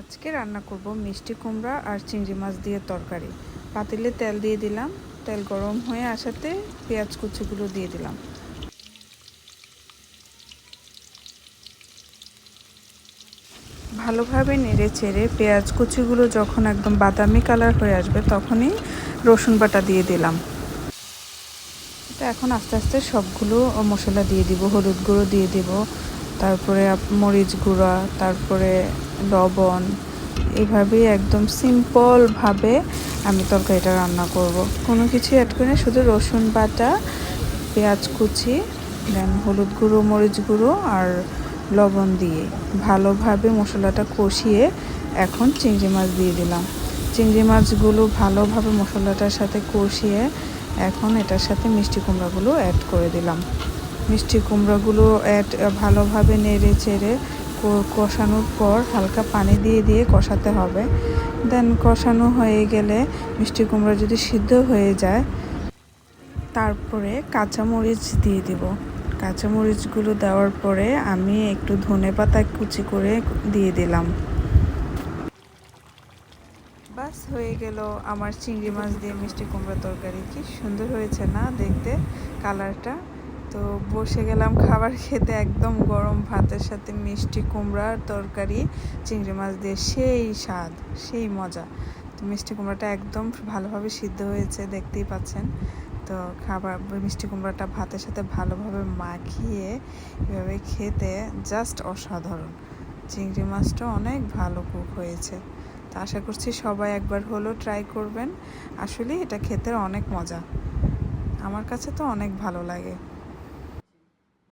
আজকে রান্না করব মিষ্টি কুমড়া আর চিংড়ি মাছ দিয়ে তরকারি। পাতিলে তেল দিয়ে দিলাম। তেল গরম হয়ে আসাতে পেঁয়াজ কুচিগুলো দিয়ে দিলাম। ভালোভাবে নেড়ে চেড়ে পেঁয়াজ কুচিগুলো যখন একদম বাদামি কালার হয়ে আসবে তখনই রসুন বাটা দিয়ে দিলাম। তো এখন আস্তে আস্তে সবগুলো মশলা দিয়ে দিব, হলুদ গুঁড়ো দিয়ে দিব তারপরে মরিচ গুঁড়া তারপরে লবণ এইভাবেই একদম সিম্পলভাবে আমি তরকারিটা রান্না করব। কোনো কিছু অ্যাড করে না, শুধু রসুন বাটা পেঁয়াজ কুচি দেন হলুদ গুঁড়ো মরিচ গুঁড়ো আর লবণ দিয়ে ভালোভাবে মশলাটা কষিয়ে এখন চিংড়ি মাছ দিয়ে দিলাম। চিংড়ি মাছগুলো ভালোভাবে মশলাটার সাথে কষিয়ে এখন এটার সাথে মিষ্টি কুমড়াগুলো অ্যাড করে দিলাম। মিষ্টি কুমড়াগুলো অ্যাড ভালোভাবে নেড়ে চেড়ে কষানোর পর হালকা পানি দিয়ে দিয়ে কষাতে হবে। দেন কষানো হয়ে গেলে মিষ্টি কুমড়া যদি সিদ্ধ হয়ে যায়, তারপরে কাঁচামরিচ দিয়ে দিব। কাঁচামরিচগুলো দেওয়ার পরে আমি একটু ধনে পাতা কুচি করে দিয়ে দিলাম। বাস হয়ে গেল আমার চিংড়ি মাছ দিয়ে মিষ্টি কুমড়া তরকারি। কি সুন্দর হয়েছে না দেখতে? কালারটা তো বসে গেলাম খাবার খেতে, একদম গরম ভাতের সাথে মিষ্টি কুমড়ার তরকারি, চিংড়ি মাছ দিয়ে সেই স্বাদ, সেই মজা। তো মিষ্টি কুমড়াটা একদম ভালোভাবে সিদ্ধ হয়েছে, দেখতেই পাচ্ছেন। তো খাবার, মিষ্টি কুমড়াটা ভাতের সাথে ভালোভাবে মাখিয়ে এভাবে খেতে জাস্ট অসাধারণ। চিংড়ি মাছটা অনেক ভালো কুক হয়েছে। তো আশা করছি সবাই একবার হলেও ট্রাই করবেন। আসলে এটা খেতে অনেক মজা। আমার কাছে তো অনেক ভালো লাগে।